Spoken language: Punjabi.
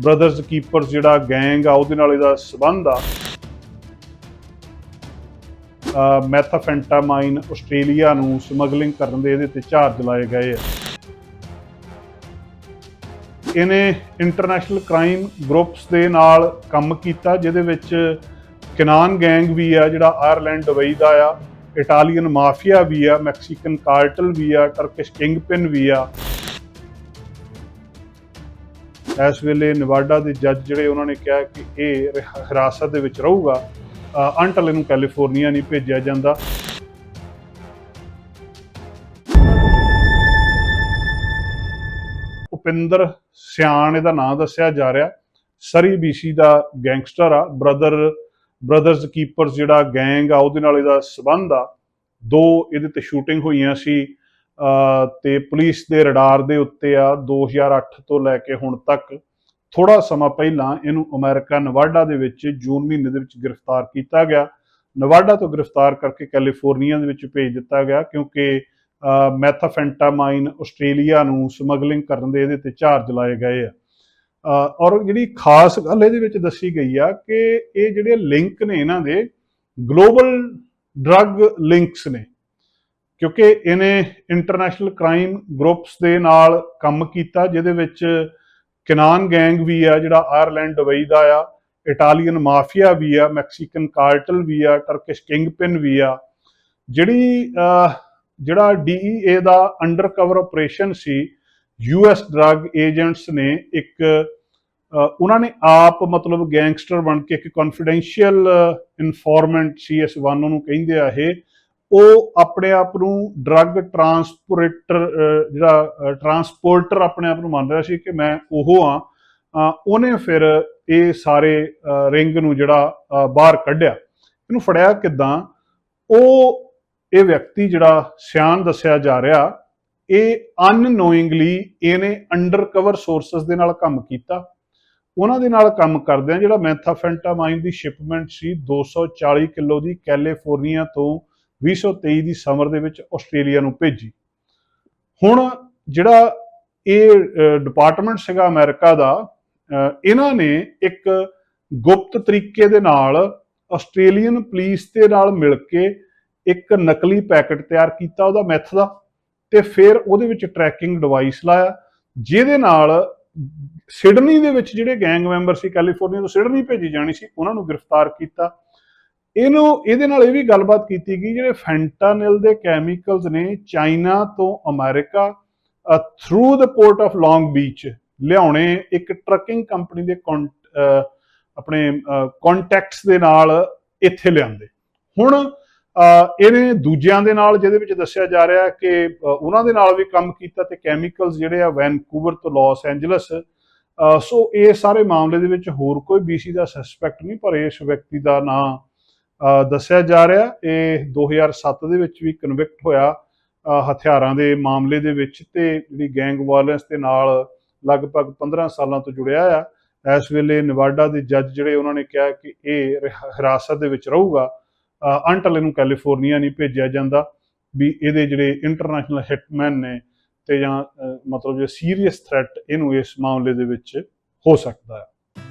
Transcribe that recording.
ਬ੍ਰਦਰਜ਼ ਕੀਪਰਸ ਜਿਹੜਾ ਗੈਂਗ ਆ, ਉਹਦੇ ਨਾਲ ਇਹਦਾ ਸਬੰਧ ਆ। ਮੈਥਾਫੈਂਟਾਮਾਈਨ ਆਸਟ੍ਰੇਲੀਆ ਨੂੰ ਸਮਗਲਿੰਗ ਕਰਨ ਦੇ ਇਹਦੇ ਤੇ ਚਾਰਜ ਲਾਏ ਗਏ ਆ। ਇਹਨੇ ਇੰਟਰਨੈਸ਼ਨਲ ਕ੍ਰਾਈਮ ਗਰੁੱਪਸ ਦੇ ਨਾਲ ਕੰਮ ਕੀਤਾ, ਜਿਹਦੇ ਵਿੱਚ ਕਨਾਨ ਗੈਂਗ ਵੀ ਆ, ਜਿਹੜਾ ਆਇਰਲੈਂਡ ਦੁਬਈ ਦਾ ਆ ਇਟਾਲੀਅਨ ਮਾਫੀਆ ਵੀ ਆ ਮੈਕਸੀਕਨ ਕਾਰਟਲ ਵੀ ਆ ਟਰਕਿਸ਼ ਕਿੰਗਪਿਨ ਵੀ ਆ। ਇਸ ਵੇਲੇ ਨਵਾਡਾ ਦੇ ਜੱਜ ਜਿਹੜੇ ਉਹਨਾਂ ਨੇ ਕਿਹਾ ਕਿ ਇਹ ਰਿਹ- ਹਿਰਾਸਤ ਦੇ ਵਿੱਚ ਰਹੂਗਾ ਅੰਟਲ ਇਹਨੂੰ ਕੈਲੀਫੋਰਨੀਆ ਨਹੀਂ ਭੇਜਿਆ ਜਾਂਦਾ। ਉਪਿੰਦਰ ਸਿਆਣ ਇਹਦਾ ਨਾਮ ਦੱਸਿਆ ਜਾ ਰਿਹਾ। ਸਰੀ ਬੀਸੀ ਦਾ ਗੈਂਗਸਟਰ ਆ, ਬ੍ਰਦਰ, ਬ੍ਰਦਰਜ਼ ਕੀਪਰਸ ਜਿਹੜਾ ਗੈਂਗ ਆ, ਉਹਦੇ ਨਾਲ ਇਹਦਾ ਸਬੰਧ ਆ। ਦੋ ਇਹਦੇ ਤੇ ਸ਼ੂਟਿੰਗ ਹੋਈਆਂ ਸੀ। ਤੇ ਪੁਲਿਸ ਦੇ ਰਡਾਰ ਦੇ ਉੱਤੇ ਆ 2008 ਤੋਂ ਲੈ ਕੇ ਹੁਣ ਤੱਕ ਥੋੜਾ ਸਮਾਂ ਪਹਿਲਾਂ ਇਹਨੂੰ ਅਮਰੀਕਾ ਨਵਾਡਾ ਦੇ ਵਿੱਚ ਜੂਨ ਮਹੀਨੇ ਦੇ ਵਿੱਚ ਗ੍ਰਿਫਤਾਰ ਕੀਤਾ ਗਿਆ। ਨਵਾਡਾ ਤੋਂ ਗ੍ਰਿਫਤਾਰ ਕਰਕੇ ਕੈਲੀਫੋਰਨੀਆ ਦੇ ਵਿੱਚ ਭੇਜ ਦਿੱਤਾ ਗਿਆ ਕਿਉਂਕਿ ਮੈਥਾਫੈਂਟਾਮਾਈਨ ਆਸਟ੍ਰੇਲੀਆ ਨੂੰ ਸਮਗਲਿੰਗ ਕਰਨ ਦੇ ਇਹਦੇ ਤੇ ਚਾਰਜ ਲਾਏ ਗਏ ਆ। ਔਰ ਜਿਹੜੀ ਖਾਸ ਗੱਲ ਇਹਦੇ ਵਿੱਚ ਦੱਸੀ ਗਈ ਆ ਕਿ ਇਹ ਜਿਹੜੇ ਲਿੰਕ ਨੇ ਇਹਨਾਂ ਦੇ, ਗਲੋਬਲ ਡਰੱਗ ਲਿੰਕਸ ਨੇ ਕਿਉਂਕਿ ਇਹਨੇ ਇੰਟਰਨੈਸ਼ਨਲ ਕ੍ਰਾਈਮ ਗਰੁੱਪਸ ਦੇ ਨਾਲ ਕੰਮ ਕੀਤਾ ਜਿਹਦੇ ਵਿੱਚ ਕਨਾਨ ਗੈਂਗ ਵੀ ਆ ਜਿਹੜਾ ਆਇਰਲੈਂਡ ਦੁਬਈ ਦਾ ਆ ਇਟਾਲੀਅਨ ਮਾਫੀਆ ਵੀ ਆ ਮੈਕਸੀਕਨ ਕਾਰਟਲ ਵੀ ਆ ਟਰਕਿਸ਼ ਕਿੰਗਪਿਨ ਵੀ ਆ। ਜਿਹੜੀ ਅਹ, ਜਿਹੜਾ ਡੀਈਏ ਦਾ ਅੰਡਰ ਕਵਰ ਆਪਰੇਸ਼ਨ ਸੀ ਯੂਐਸ ਡਰੱਗ ਏਜੰਟਸ ਨੇ ਇੱਕ ਉਹਨਾਂ ਨੇ ਆਪ ਮਤਲਬ ਗੈਂਗਸਟਰ ਬਣ ਕੇ ਇੱਕ ਕੌਨਫੀਡੈਂਸ਼ੀਅਲ ਇਨਫੋਰਮੈਂਟ ਸੀਐਸ1 ਨੂੰ ਕਹਿੰਦੇ ਆ ਇਹ। ਉਹ ਆਪਣੇ ਆਪ ਨੂੰ ਡਰੱਗ ਟਰਾਂਸਪੋਰਟਰ ਜਿਹੜਾ ਟਰਾਂਸਪੋਰਟਰ ਆਪਣੇ ਆਪ ਨੂੰ ਮੰਨ ਰਿਹਾ ਸੀ ਕਿ ਮੈਂ ਉਹ ਆ ਉਹਨੇ ਫਿਰ ਇਹ ਸਾਰੇ ਰਿੰਗ ਨੂੰ ਜਿਹੜਾ ਬਾਹਰ ਕੱਢਿਆ। ਇਹਨੂੰ ਫੜਿਆ ਕਿਦਾਂ? ਉਹ ਇਹ ਵਿਅਕਤੀ ਜਿਹੜਾ ਸਿਆਣ ਦੱਸਿਆ ਜਾ ਰਿਹਾ, ਇਹ ਅਨਨੋਇੰਗਲੀ ਇਹਨੇ ਅੰਡਰਕਵਰ ਸੋਰਸਸ ਦੇ ਨਾਲ ਕੰਮ ਕੀਤਾ। ਉਹਨਾਂ ਦੇ ਨਾਲ ਕੰਮ ਕਰਦਿਆਂ ਜਿਹੜਾ ਮੈਥਾਫੈਂਟਾਮਾਈਨ ਦੀ ਸ਼ਿਪਮੈਂਟ ਸੀ 240 ਕਿਲੋ ਦੀ ਕੈਲੀਫੋਰਨੀਆ ਤੋਂ 2023 ਦੀ ਸਮਰ ਦੇ ਵਿੱਚ ਆਸਟ੍ਰੇਲੀਆ ਨੂੰ ਭੇਜੀ। ਹੁਣ ਜਿਹੜਾ ਇਹ ਡਿਪਾਰਟਮੈਂਟ ਸੀਗਾ ਅਮਰੀਕਾ ਦਾ ਇਹਨਾਂ ਨੇ ਇੱਕ ਗੁਪਤ ਤਰੀਕੇ ਦੇ ਨਾਲ ਆਸਟ੍ਰੇਲੀਅਨ ਪੁਲਿਸ ਦੇ ਨਾਲ ਮਿਲ ਕੇ ਇੱਕ ਨਕਲੀ ਪੈਕੇਟ ਤਿਆਰ ਕੀਤਾ ਉਹਦਾ ਮੈਥ ਦਾ ਤੇ ਫਿਰ ਉਹਦੇ ਵਿੱਚ ਟਰੈਕਿੰਗ ਡਿਵਾਈਸ ਲਾਇਆ, ਜਿਹਦੇ ਨਾਲ ਸਿਡਨੀ ਦੇ ਵਿੱਚ ਜਿਹੜੇ ਗੈਂਗ ਮੈਂਬਰ ਸੀ ਕੈਲੀਫੋਰਨੀਆ ਤੋਂ ਸਿਡਨੀ ਭੇਜੀ ਜਾਣੀ ਸੀ, ਉਹਨਾਂ ਨੂੰ ਗ੍ਰਿਫਤਾਰ ਕੀਤਾ। ਇਹਨੂੰ, ਇਹਦੇ ਨਾਲ ਇਹ ਵੀ ਗੱਲਬਾਤ ਕੀਤੀ ਗਈ, ਜਿਹੜੇ ਫੈਂਟਾਨਿਲ ਦੇ ਕੈਮੀਕਲਸ ਨੇ ਚਾਈਨਾ ਤੋਂ America through the port of Long Beach ਲਿਆਉਣੇ, ਇੱਕ ਟਰੱਕਿੰਗ ਕੰਪਨੀ ਦੇ ਕੌਨ- ਆਪਣੇ ਕੰਟੈਕਟਸ ਦੇ ਨਾਲ ਇੱਥੇ ਲਿਆਂਦੇ। ਹੁਣ ਇਹਨੇ ਦੂਜਿਆਂ ਦੇ ਨਾਲ, ਜਿਹਦੇ ਵਿੱਚ ਦੱਸਿਆ ਜਾ ਰਿਹਾ ਕਿ ਉਹਨਾਂ ਦੇ ਨਾਲ ਵੀ ਕੰਮ ਕੀਤਾ ਤੇ ਕੈਮੀਕਲਸ ਜਿਹੜੇ ਆ ਵੈਨਕੂਵਰ ਤੋਂ ਲਾਸ ਐਂਜਲਸ ਸੋ ਇਹ ਸਾਰੇ ਮਾਮਲੇ ਦੇ ਵਿੱਚ ਹੋਰ ਕੋਈ ਬੀਸੀ ਦਾ ਸਸਪੈਕਟ ਨਹੀਂ, ਪਰ ਇਸ ਵਿਅਕਤੀ ਦਾ ਨਾਮ ਦੱਸਿਆ ਜਾ ਰਿਹਾ ਇਹ 2007 ਦੇ ਵਿੱਚ ਵੀ ਕਨਵਿਕਟ ਹੋਇਆ ਹਥਿਆਰਾਂ ਦੇ ਮਾਮਲੇ ਦੇ ਵਿੱਚ ਤੇ ਜਿਹੜੀ ਗੈਂਗ ਵਾਇਲੈਂਸ ਦੇ ਨਾਲ ਲਗਭਗ 15 ਸਾਲਾਂ ਤੋਂ ਜੁੜਿਆ ਆ। ਇਸ ਵੇਲੇ ਨਵਾਡਾ ਦੇ ਜੱਜ ਜਿਹੜੇ ਉਹਨਾਂ ਨੇ ਕਿਹਾ ਕਿ ਇਹ ਰਿਹ- ਹਿਰਾਸਤ ਦੇ ਵਿੱਚ ਰਹੂਗਾ। ਅੰਟਲ ਇਹਨੂੰ ਕੈਲੀਫੋਰਨੀਆ ਨਹੀਂ ਭੇਜਿਆ ਜਾਂਦਾ ਵੀ ਇਹਦੇ ਜਿਹੜੇ ਇੰਟਰਨੈਸ਼ਨਲ ਹਿਟਮੈਨ ਨੇ ਤੇ ਜਾਂ ਮਤਲਬ ਜੇ ਸੀਰੀਅਸ ਥ੍ਰੈਟ ਇਹਨੂੰ ਇਸ ਮਾਮਲੇ ਦੇ ਵਿੱਚ ਹੋ ਸਕਦਾ ਹੈ।